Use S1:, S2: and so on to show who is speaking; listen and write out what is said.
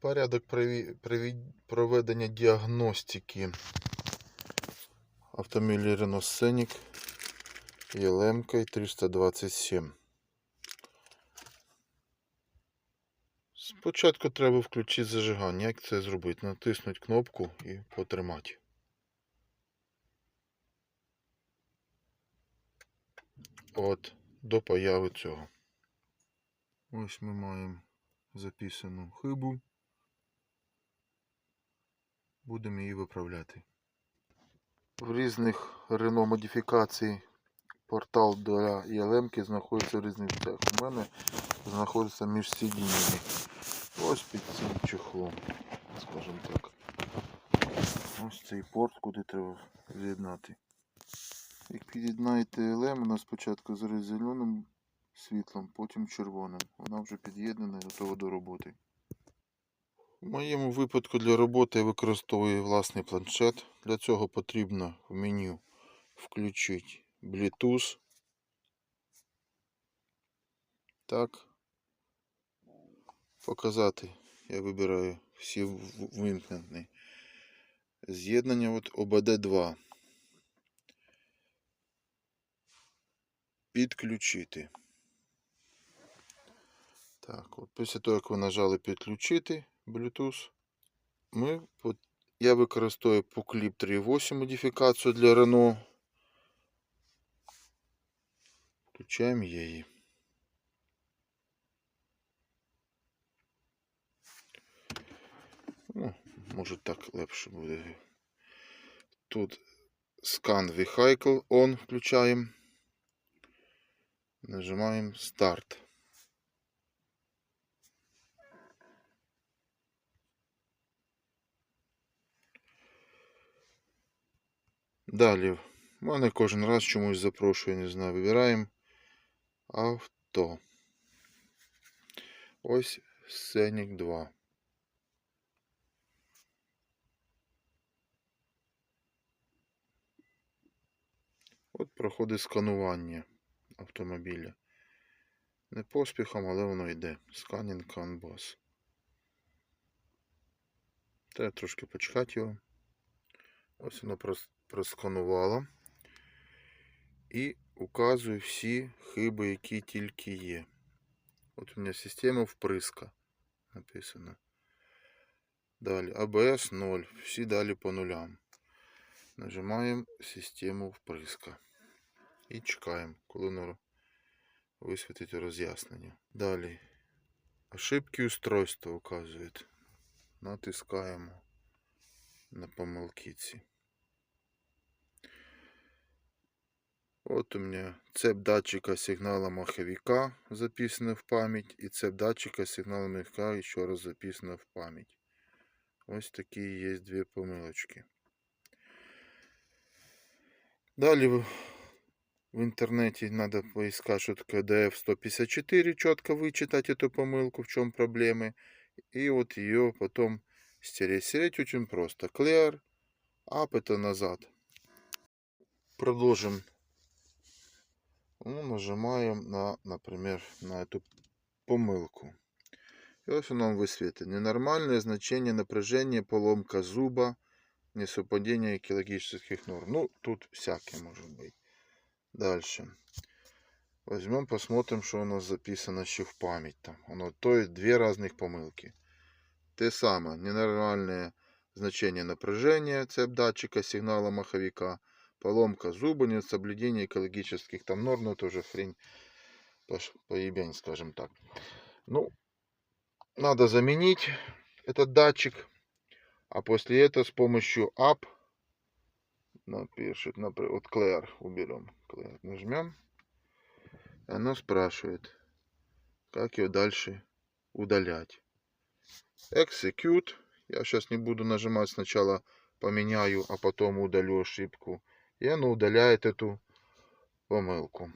S1: Порядок проведення діагностики автомобіля Renault Scenic ЄЛМ 327. Спочатку треба включити зажигання. Як це зробити? Натиснути кнопку і потримати. От, до появи цього. Ось ми маємо записану хибу. Будемо її виправляти. В різних Renault модифікацій портал для ЄЛМ знаходиться в різних місцях. У мене знаходиться між сидіннями. Ось під цим чехлом, скажімо так. Ось цей порт, куди треба з'єднати. Як під'єднаєте ЛМ, вона спочатку згорить зеленим світлом, потім червоним. Вона вже під'єднана і готова до роботи. В моєму випадку для роботи я використовую власний планшет. Для цього потрібно в меню включити Bluetooth. Так. Показати. Я вибираю всі вимкнені. З'єднання от ОБД2. Підключити. Так, от після того, як ви нажали підключити Bluetooth, ми, я використовую по кліп 3.8 модифікацію для Renault. Включаємо її. Ну, може так легше буде. Тут Scan Vehicle On включаємо. Нажимаємо Старт. Далі. Мене кожен раз чомусь запрошує, не знаю, вибираємо авто. Ось Scenic 2. От проходить сканування автомобіля. Не поспіхом, але воно йде. Сканінг CAN-BOSS. Треба трошки почекати його. Ось воно прос- просканувало. І указує всі хиби, які тільки є. От у мене система вприска написано. Далі АБС 0. Всі далі по нулям. Нажимаємо систему вприска. І чекаємо, коли воно висвітить роз'яснення. Далі. Ошибки устройства указують. Натискаємо на помилки От у меня цеп датчика сигнала маховика записано в память. І цеп датчика сигнала маховика ще раз записано в память. Ось такі є дві помилочки. Далі в інтернеті треба поискати, що таке DF154, чітко вичитати цю помилку, в чому проблеми. І от її потім стереть. Стереть дуже просто. Clear, up это назад. Продовжимо ну, нажимаем на, например, на эту помылку. И вот он нам высветит. Ненормальное значение напряжения, поломка зуба, несовпадение экологических норм. Ну, тут всякое может быть. Дальше. Возьмем, посмотрим, что у нас записано еще в память. Там. Оно, то есть две разных помылки. Те самое. Ненормальное значение напряжения, цепь датчика сигнала маховика Поломка зуба, несоблюдение экологических там норм, ну это уже хрень поебень, скажем так. Ну, надо заменить этот датчик, а после этого с помощью app напишет, например, вот Claire уберем, Claire нажмем, и оно спрашивает, как ее дальше удалять. Execute, я сейчас не буду нажимать, сначала поменяю, а потом удалю ошибку. И оно удаляет эту помылку.